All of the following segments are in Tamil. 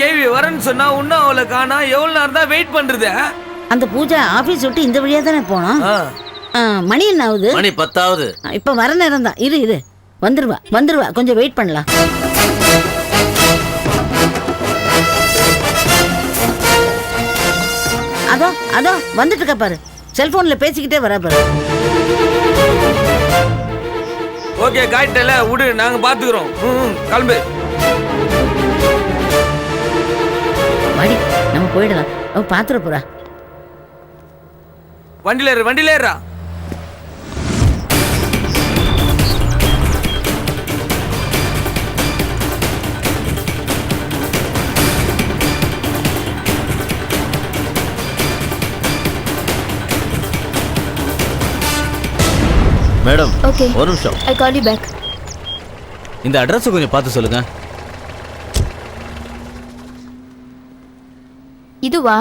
கேள்வி வரேன்னு சொன்னா இன்னும் அவளை காணா. எவ்வளவு நேரம் தான் வெயிட் பண்றது? அந்த பூஜா ஆபீஸ் விட்டு இந்த வழியா தானே போனோம்? மணி என்ன ஆகுது? மணி பத்தாவது. இப்ப வர நேரம் தான். இரு இரு. வந்துருவா வந்துருவா. கொஞ்சம் வெயிட் பண்ணலாம். அதோ அதோ வந்துட்டு இருக்கா பாரு செல்போன்ல பேசிக்கிட்டே வரா பாரு. ஓகே காய்ட்டல விடு நாங்க பாத்துக்கிறோம். கிளம்பு. வாடி நம்ம போயிடலாம். அவ பாத்துற போறா. வண்டியில ஏறு வண்டியில ஏறா மேடம் ஓகே ஒரு நிமிஷம். ஐ கால் யூ பேக் இந்த அட்ரஸ் கொஞ்சம் பார்த்து சொல்லுங்க. இதுவா?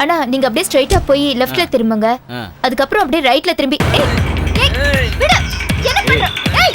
அண்ணா நீங்க அப்படியே ஸ்ட்ரைட்டா போய் லெஃப்ட்ல திரும்புங்க. அதுக்கப்புறம் அப்படியே ரைட்ல திரும்பி ஏய், ஏய்,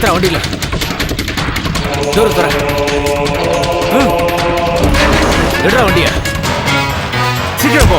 ஏத்தா வண்டியில. டோர் தர எடுறா வண்டிய. சீக்கிரம் போ.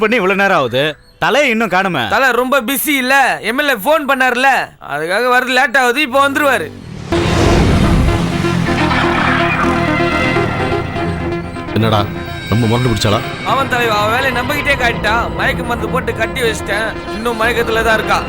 ஃபோன் பண்ணி இவ்வளவு நேரம் ஆகுது? தலை இன்னும் காணுமே. தல ரொம்ப பிஸி இல்ல. எம்எல்ஏ ஃபோன் பண்ணார்ல. அதுக்காக வர லேட் ஆகுது இப்போ வந்துருவாரு. என்னடா ரொம்ப முரண்டு பிடிச்சாளா? அவன் தலைவா அவன் வேலையை நம்பிக்கிட்டே காட்டிட்டான். மயக்க மருந்து போட்டு கட்டி வச்சிட்டேன். இன்னும் மயக்கத்துல தான் இருக்கா.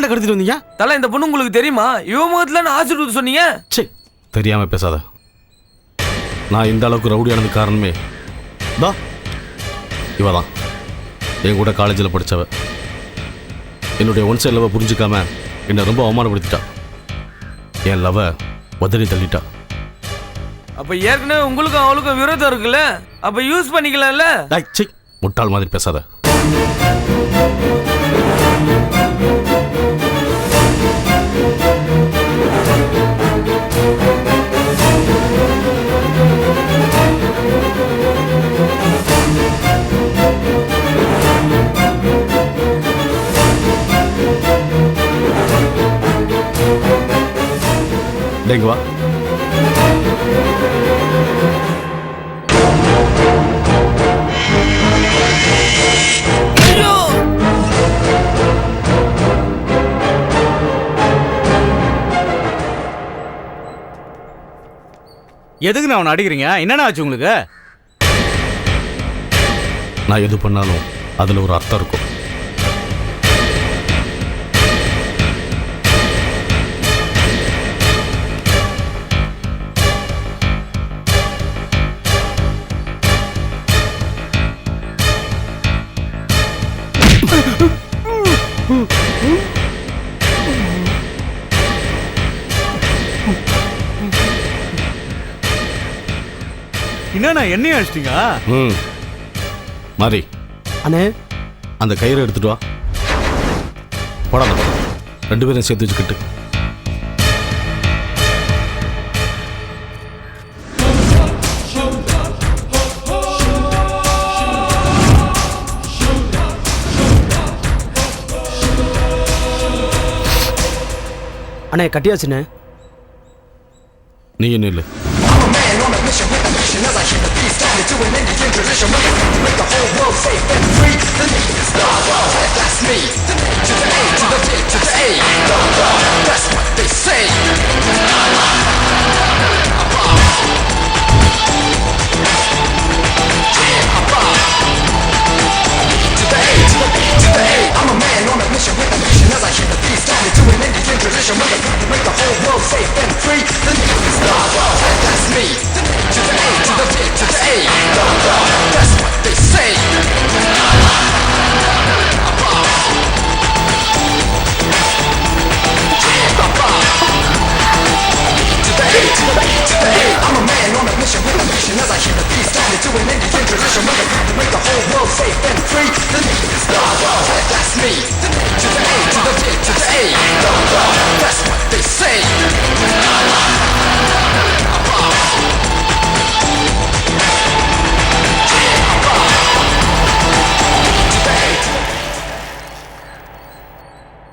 விளையாண்ட கடத்திட்டு வந்தீங்க? தலை இந்த பொண்ணு உங்களுக்கு தெரியுமா? இவ முகத்துல நான் சொன்னீங்க? சே தெரியாம பேசாத. நான் இந்த அளவுக்கு ரவுடியானது காரணமே தா இவ தான் என் கூட காலேஜில் படித்தவ என்னுடைய ஒன் சைட் லவ் புரிஞ்சுக்காம என்னை ரொம்ப அவமானப்படுத்திட்டா. என் லவ உதறி தள்ளிட்டா. அப்ப ஏற்கனவே உங்களுக்கும் அவளுக்கும் விரோதம் இருக்குல்ல? அப்ப யூஸ் பண்ணிக்கலாம்ல? முட்டாள் மாதிரி பேசாத. டேய், இங்க வா. எதுக்கு நான் அவனை அடிக்கிறீங்க? என்னென்ன ஆச்சு உங்களுக்கு? நான் எது பண்ணாலும் அதில் ஒரு அர்த்தம் இருக்கும். என்னண்ணா என்னையும் அடிச்சிட்டீங்க? ம். மாறி. அண்ணே. அந்த கயிறை எடுத்துட்டு வா. போடா அந்த பக்கம் ரெண்டு பேரும் சேர்த்து வச்சுக்கிட்டு. அண்ணே கட்டியாச்சுண்ணே. நீ என்ன இல்லை? as I hit the beast down into an Indian tradition. With the whole world safe and free, the nation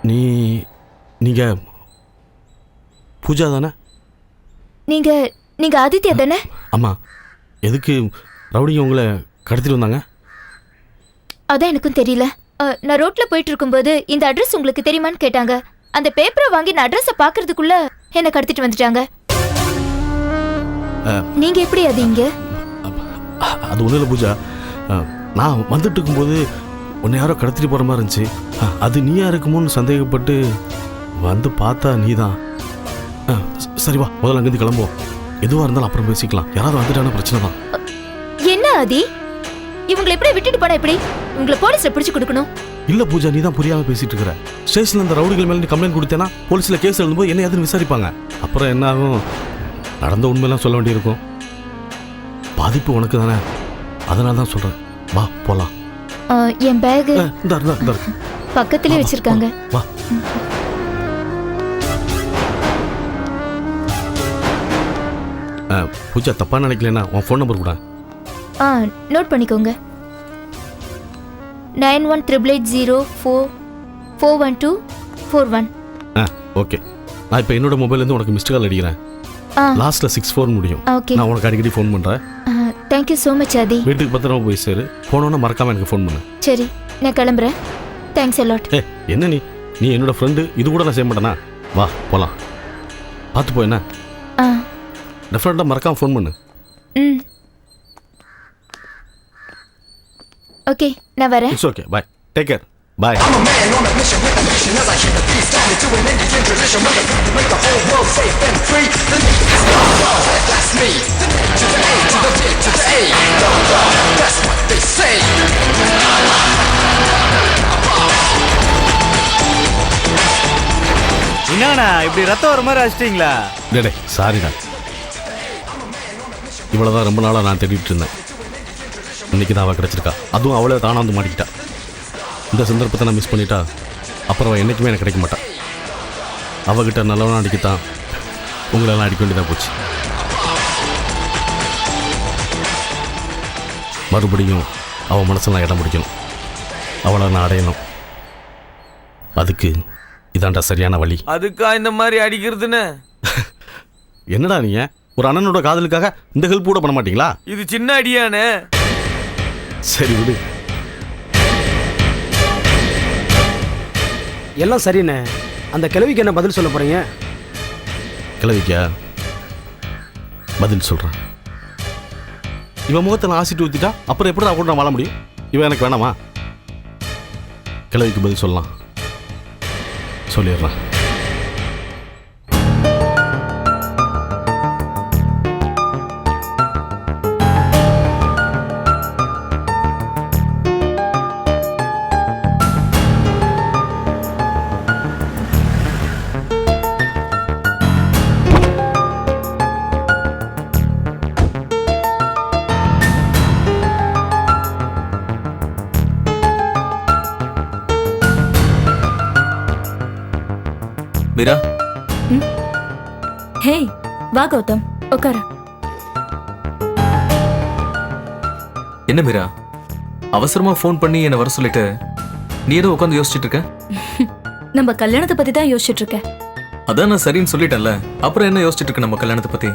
நீ நீங்க பூஜா தானே? நீங்க நீங்க ஆதித்யா தானே? ஆமாம் எதுக்கு ரவுடிங்க உங்களை கடத்திட்டு வந்தாங்க? அதான் எனக்கும் தெரியல. அஹ், நான் ரோட்ல போயிட்டு இருக்கும்போது இந்த அட்ரஸ் உங்களுக்கு தெரியுமான்னு கேட்டாங்க. அந்த பேப்பரை வாங்கி நான் அட்ரஸ பாக்குறதுக்குள்ள என்ன கடத்திட்டு வந்துட்டாங்க. நீங்க எப்படி அது இங்க? அ- அது ஒன்றும் இல்லை பூஜா. அ, நான் வந்துட்டு இருக்கும்போது உன்னை யாரோ கடத்திட்டு போகிற மாதிரி இருந்துச்சு. அ, அது நீயா இருக்குமோன்னு சந்தேகப்பட்டு வந்து பார்த்தா நீ தான் சரி வா முதல்ல அங்கேருந்து கிளம்புவோம். எதுவாக இருந்தாலும் அப்புறம் பேசிக்கலாம். யாராவது வந்துட்டான பிரச்சனை தான். ஆதி. இவங்களை எப்படி விட்டுட்டு போனா எப்படி? உங்களை போலீஸ்ல பிடிச்சு கொடுக்கணும். இல்லை பூஜா நீ தான் புரியாமல் பேசிட்டு இருக்கிற ஸ்டேஷனில் அந்த ரவுடிகள் மேலே நீ கம்ப்ளைண்ட் கொடுத்தேன்னா போலீஸில் கேஸ் எழுதும்போது என்ன எதுன்னு விசாரிப்பாங்க. அப்புறம் என்ன ஆகும்? நடந்த உண்மையெல்லாம் சொல்ல வேண்டியிருக்கும். பாதிப்பு உனக்கு தானே? அதனால தான் சொல்கிறேன் வா போகலாம் அஹ், என் பேக் பக்கத்திலே வச்சிருக்காங்க. வா பூஜா தப்பா நினைக்கலன்னா உன் ஃபோன் நம்பர் கூட ஆ நோட் பண்ணிக்கோங்க. Nine one triple eight zero four four one two four one. ஆ ஓகே நான் இப்போ என்னோட மொபைல்லேருந்து உனக்கு மிஸ்டு கால் அடிக்கிறேன். ஆ. லாஸ்ட்டில் சிக்ஸ் ஃபோர் முடியும். ஓகே நான் உனக்கு அடிக்கடி ஃபோன் பண்ணுறேன் தேங்க்யூ ஸோ மச் ஆதி வீட்டுக்கு பத்திரமா போய் சேரு. போனோன்னே மறக்காம எனக்கு ஃபோன் பண்ணு. சரி நான் கிளம்புறேன். தேங்க்ஸ் அலாட் ஏ என்ன நீ? நீ என்னோட ஃப்ரெண்டு இது கூட நான் செய்ய மாட்டேனா? வா போகலாம் பார்த்து போ என்ன? ஆ. டெஃபினட்டாக மறக்காம ஃபோன் பண்ணு. ம். ஓகே நான் வரேன். It's okay bye take care bye என்னண்ணா இப்படி ரத்தம் வர மாதிரி அடிச்சிட்டீங்களா? டேடே சாரிடா இவ்வளோ தான் ரொம்ப நாளாக நான் தேடிட்டு இருந்தேன். இன்னைக்கு தான் அவள் கிடச்சிருக்கா. அதுவும் அவளே தானா வந்து மாட்டிக்கிட்டா. இந்த சந்தர்ப்பத்தை நான் மிஸ் பண்ணிட்டா அப்புறம் அவள் என்றைக்குமே எனக்கு கிடைக்க மாட்டான் அவகிட்ட நல்லவனா அடிக்கத்தான் உங்களெல்லாம் அடிக்க வேண்டியதாக போச்சு. மறுபடியும் அவள் மனசில் நான் இடம் பிடிக்கணும். அவளை நான் அடையணும். அதுக்கு இதாண்டா சரியான வழி. அதுக்கா இந்த மாதிரி அடிக்கிறதுன்னு? என்னடா நீங்க ஒரு அண்ணனோட காதலுக்காக இந்த ஹெல்ப் கூட பண்ண மாட்டீங்களா? இது சின்ன அடியானே. சரி விடு. எல்லாம் சரிண்ணே. அந்த கிழவிக்கு என்ன பதில் சொல்ல போறீங்க? கிளவிக்கா பதில் சொல்கிறேன் இவன் முகத்தை நான் ஆசிட்டு ஊற்றிட்டா அப்புறம் எப்படி நான் கூட நான் வாழ முடியும்? இவன் எனக்கு வேணாமா? கிளவிக்கு பதில் சொல்லலாம். சொல்லிடுறேன் வா கௌதம். உட்காரு என்ன மீரா? அவசரமா ஃபோன் பண்ணி என்னை வர சொல்லிட்டு நீ ஏதோ உட்காந்து யோசிச்சுட்டு இருக்க? நம்ம கல்யாணத்தை பத்தி தான் யோசிச்சுட்டு இருக்கேன். அதான் நான் சரின்னு சொல்லிட்டேன்ல. அப்புறம் என்ன யோசிச்சுட்டு இருக்க நம்ம கல்யாணத்தை பத்தி?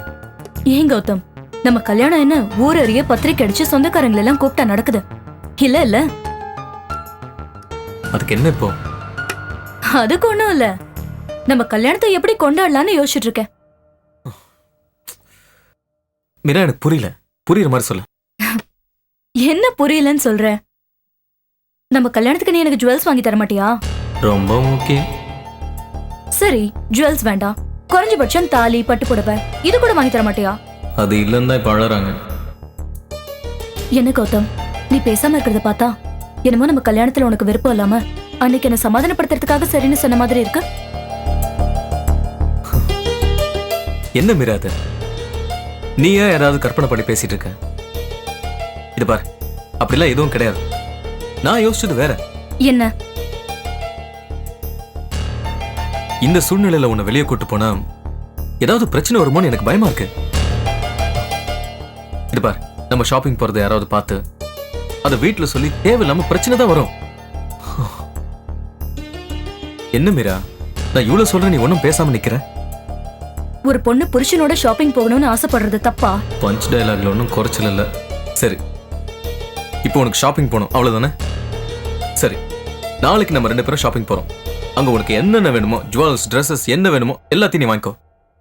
ஏன் கௌதம்? நம்ம கல்யாணம் என்ன ஊர் அறிய பத்திரிக்கை அடிச்சு சொந்தக்காரங்களை எல்லாம் கூப்பிட்டா நடக்குது? இல்ல இல்ல. அதுக்கு என்ன இப்போ? அதுக்கு ஒண்ணும் இல்ல. நம்ம கல்யாணத்தை எப்படி கொண்டாடலாம்னு யோசிச்சுட்டு இருக்கேன். மீரா எனக்கு புரியல. புரியுற மாதிரி சொல்லு. என்ன புரியலன்னு சொல்ற? நம்ம கல்யாணத்துக்கு நீ எனக்கு ஜுவல்ஸ் வாங்கி தர மாட்டியா? ரொம்ப முக்கியம். சரி ஜுவல்ஸ் வேண்டாம். குறைஞ்சபட்சம் தாலி பட்டு புடவை இது கூட வாங்கி தர மாட்டியா? அது இல்லைன்னு தான் இப்போ அழறாங்க. என்ன கௌதம் நீ பேசாம இருக்கிறத பார்த்தா என்னமோ நம்ம கல்யாணத்துல உனக்கு விருப்பம் இல்லாம அன்னைக்கு என்ன சமாதானப்படுத்துறதுக்காக சரின்னு சொன்ன மாதிரி இருக்கு. என்ன மீரா அது? நீ ஏன் ஏதாவது கற்பனை பண்ணி பேசிட்டு இருக்க? இது பார் அப்படிலாம் எதுவும் கிடையாது. நான் யோசிச்சது வேற. என்ன? இந்த சூழ்நிலையில உன்னை வெளியே கூட்டு போனா ஏதாவது பிரச்சனை வருமோன்னு எனக்கு பயமா இருக்கு. இது பார் நம்ம ஷாப்பிங் போறதை யாராவது பார்த்து அதை வீட்ல சொல்லி தேவையில்லாம பிரச்சனை தான் வரும். என்ன மீரா நான் இவ்வளவு சொல்றேன் நீ ஒன்றும் பேசாம நிக்கிற? ஒரு பொண்ணு புருஷனோட ஷாப்பிங் போகணும்னு ஆசைப்படுறது தப்பா? பஞ்ச் டயலாக்ல ஒன்றும் குறைச்சல் இல்லை. சரி. இப்போ உனக்கு ஷாப்பிங் போகணும். அவ்வளவுதானே? சரி. நாளைக்கு நம்ம ரெண்டு பேரும் ஷாப்பிங் போறோம். அங்க உனக்கு என்னென்ன வேணுமோ ஜுவல்ஸ் ட்ரெஸ்ஸஸ் என்ன வேணுமோ எல்லாத்தையும் நீ வாங்கிக்கோ.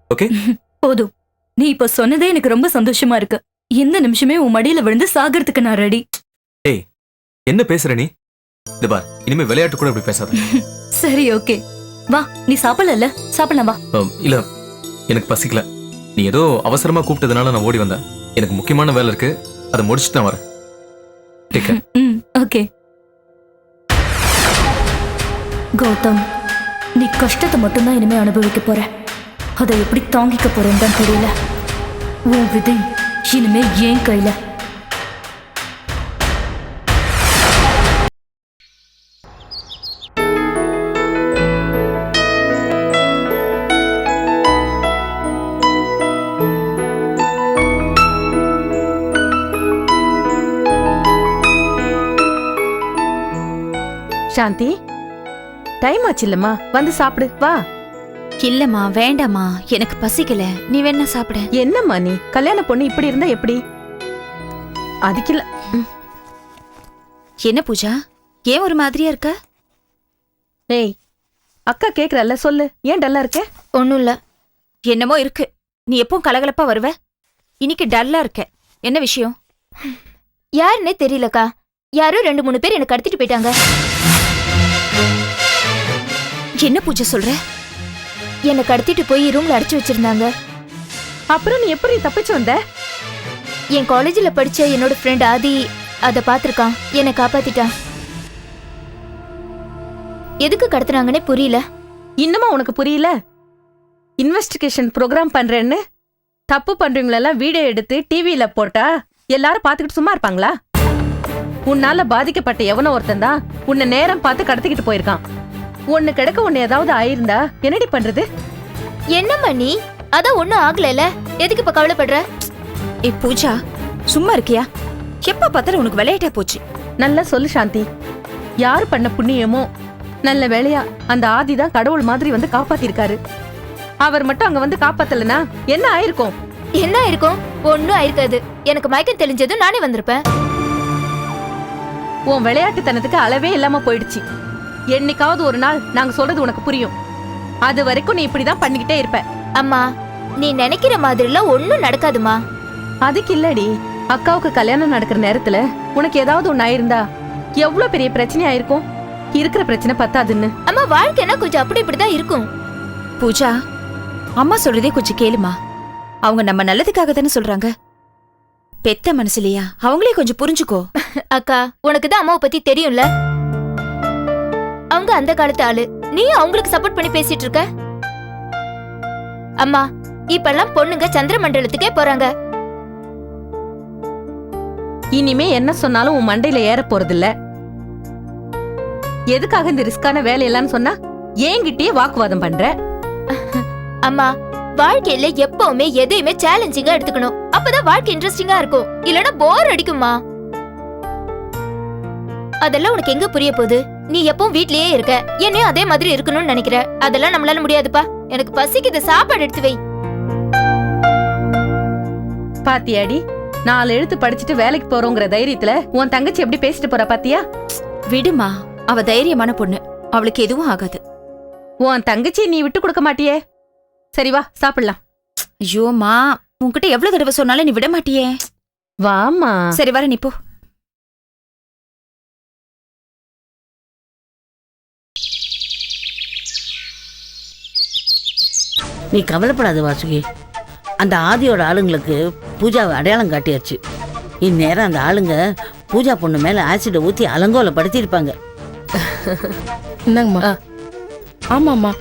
ஓகே? போதும். நீ இப்ப சொன்னதே எனக்கு ரொம்ப சந்தோஷமா இருக்கு. எந்த நிமிஷமே உன் மடியில விழுந்து சாகறதுக்கு நான் ரெடி ஏய் என்ன பேசுற நீ? இது பார். இனிமே விளையாட்டு கூட இப்படி பேசாத. சரி ஓகே வா நீ சாப்பிடல சாப்பிடலாம் வா. இல்ல எனக்கு பசிக்கல. நீ ஏதோ அவசரமா கூப்பிட்டதுனால நான் ஓடி வந்தேன். எனக்கு முக்கியமான வேலை இருக்கு. அதை முடிச்சுட்டு நான் வரேன். Take ஓகே கௌதம் நீ கஷ்டத்தை மட்டும்தான் இனிமே அனுபவிக்க போற. அதை எப்படி தாங்கிக்க போறேன்னு தான் தெரியல. உன் விதை இனிமே ஏன் கையில. சாந்தி டைம் ஆச்சு இல்லம்மா வந்து சாப்பிடு வா. இல்லம்மா வேண்டாம்மா. எனக்கு பசிக்கல. நீ வேணா சாப்பிட. என்னம்மா நீ? கல்யாண பொண்ணு இப்படி இருந்தா எப்படி? அதுக்கு இல்ல. என்ன பூஜா? ஏன் ஒரு மாதிரியா இருக்க? ஏய் அக்கா கேக்குறல்ல சொல்லு. ஏன் டல்லா இருக்க? ஒன்றும் இல்லை. என்னமோ இருக்கு. நீ எப்பவும் கலகலப்பா வருவ? இன்னைக்கு டல்லா இருக்க. என்ன விஷயம்? யாருன்னே தெரியலக்கா. யாரோ ரெண்டு மூணு பேர் என்னை கடத்திட்டு போயிட்டாங்க. என்ன பூஜை சொல்ற? என்னை கடத்திட்டு போய் ரூம்ல அடைச்சு வச்சிருந்தாங்க. அப்புறம் நீ எப்படி தப்பிச்சு வந்த? என் காலேஜில் படிச்ச என்னோட ஃப்ரெண்ட் ஆதி அதை பார்த்துருக்கான். என்னை காப்பாத்திட்டான். எதுக்கு கடத்துனாங்கன்னே புரியல. இன்னுமா உனக்கு புரியல? இன்வெஸ்டிகேஷன் ப்ரோக்ராம் பண்றேன்னு? தப்பு பண்றவங்களெல்லாம் வீடியோ எடுத்து டிவியில போட்டா எல்லாரும் பார்த்துக்கிட்டு சும்மா இருப்பாங்களா? உன்னால பாதிக்கப்பட்ட எவனோ ஒருத்தன் தான் உன்னை நேரம் பார்த்து கடத்திக்கிட்டு போயிருக்கான். ஒன்னு கிடக்க உன்னை ஏதாவது ஆயிருந்தா என்னடி பண்றது? என்னம்மா நீ அதான் ஒன்றும் ஆகலைல. எதுக்கு இப்ப கவலைப்படுற? ஏ பூஜா சும்மா இருக்கியா? எப்ப பார்த்தாலும் உனக்கு விளையாட்டா போச்சு. நல்லா சொல்லு சாந்தி. யார் பண்ண புண்ணியமோ நல்ல வேளையா அந்த ஆதி தான் கடவுள் மாதிரி வந்து காப்பாத்திருக்காரு. அவர் மட்டும் அங்க வந்து காப்பாத்தலனா என்ன ஆயிருக்கும்? என்ன இருக்கும் ஒன்றும் ஆயிருக்காது. எனக்கு மயக்கம் தெளிஞ்சதும் நானே வந்திருப்பேன். உன் விளையாட்டுத்தனத்துக்கு அளவே இல்லாம போயிடுச்சு. என்னைக்காவது ஒரு நாள் நாங்க சொல்றது உனக்கு புரியும். அது வரைக்கும் நீ இப்படிதான் பண்ணிக்கிட்டே இருப்ப. அம்மா நீ நினைக்கிற மாதிரிலாம் ஒன்றும் நடக்காதுமா. அதுக்கு இல்லடி. அக்காவுக்கு கல்யாணம் நடக்கிற நேரத்துல உனக்கு ஏதாவது ஒண்ணு ஆயிருந்தா எவ்வளவு பெரிய பிரச்சனை ஆயிருக்கும்? இருக்கிற பிரச்சனை பத்தாதுன்னு. அம்மா வாழ்க்கைனா கொஞ்சம் அப்படி இப்படிதான் இருக்கும். பூஜா அம்மா சொல்றதே கொஞ்சம் கேளுமா. அவங்க நம்ம நல்லதுக்காக தானே சொல்றாங்க. பெத்த மனசுலையா? அவங்களே கொஞ்சம் புரிஞ்சுக்கோ. அக்கா உனக்கு தான் அம்மாவை பத்தி தெரியும்ல? அவங்க அந்த காலத்து ஆளு. நீ அவங்களுக்கு சப்போர்ட் பண்ணி பேசிட்டு இருக்க? அம்மா இப்பெல்லாம் பொண்ணுங்க சந்திர மண்டலத்துக்கே போறாங்க. இனிமே என்ன சொன்னாலும் உன் மண்டையில ஏற போறதில்ல. எதுக்காக இந்த ரிஸ்கான வேலையெல்லாம் சொன்னா ஏங்கிட்டயே வாக்குவாதம் பண்ற? அம்மா வாழ்க்கையில எப்பவுமே எதையுமே சேலஞ்சிங்கா எடுத்துக்கணும். அப்பதான் வாழ்க்கை இன்ட்ரெஸ்டிங்கா இருக்கும். இல்லனா போர் அடிக்குமா அதெல்லாம் உனக்கு எங்க புரிய போகுது? நீ எப்பவும் வீட்லயே இருக்க. என்னையும் அதே மாதிரி இருக்கணும்னு நினைக்கிற. அதெல்லாம் நம்மளால முடியாதுப்பா. எனக்கு பசிக்குது. சாப்பாடு எடுத்து வை. பாத்தியாடி நாலு எழுத்து படிச்சுட்டு வேலைக்கு போறோங்கிற தைரியத்துல உன் தங்கச்சி எப்படி பேசிட்டு போறா பாத்தியா? விடுமா அவ தைரியமான பொண்ணு. அவளுக்கு எதுவும் ஆகாது. உன் தங்கச்சி நீ விட்டு கொடுக்க மாட்டியே? சரி வா சாப்பிடலாம். ஐயோமா உன்கிட்ட எவ்வளவு தடவை சொன்னாலும் நீ விட மாட்டியே. வாமா சரி வர நீ போ. நீ கவலைப்படாத வாசுகி. அந்த ஆதியோட ஆளுங்களுக்கு பூஜாவை அடையாளம் காட்டியாச்சு. இந்நேரம் அந்த ஆளுங்க பூஜா பொண்ணு மேல ஆசிடை ஊத்தி அலங்கோலப்படுத்தியிருப்பாங்க. என்னங்கம்மா? ஆமாம்மா.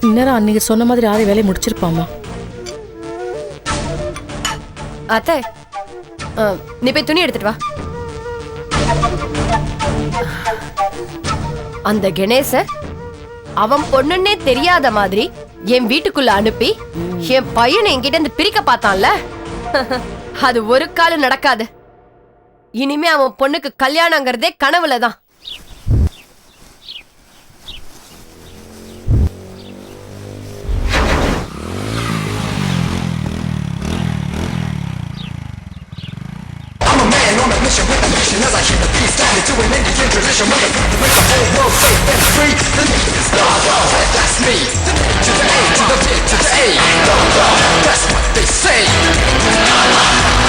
இந்நேரம் அன்னைக்கு சொன்ன மாதிரி ஆதி வேலையை முடிச்சிருப்பாம்மா. அத்தை ஆ, நீ போய் துணி எடுத்துட்டு வா. அந்த கணேச அவன் பொண்ணுன்னே தெரியாத மாதிரி என் வீட்டுக்குள்ள அனுப்பி என் பையனை என்கிட்ட இருந்து பிரிக்க பார்த்தான்ல? அது ஒரு காலம் நடக்காது. இனிமே அவன் பொண்ணுக்கு கல்யாணங்கிறதே கனவுல தான் Finally to an Indian tradition Where they to make the whole world safe and free. The nation is the world, that's me. The name to the A, to the D, to the A. The world, that's what they say.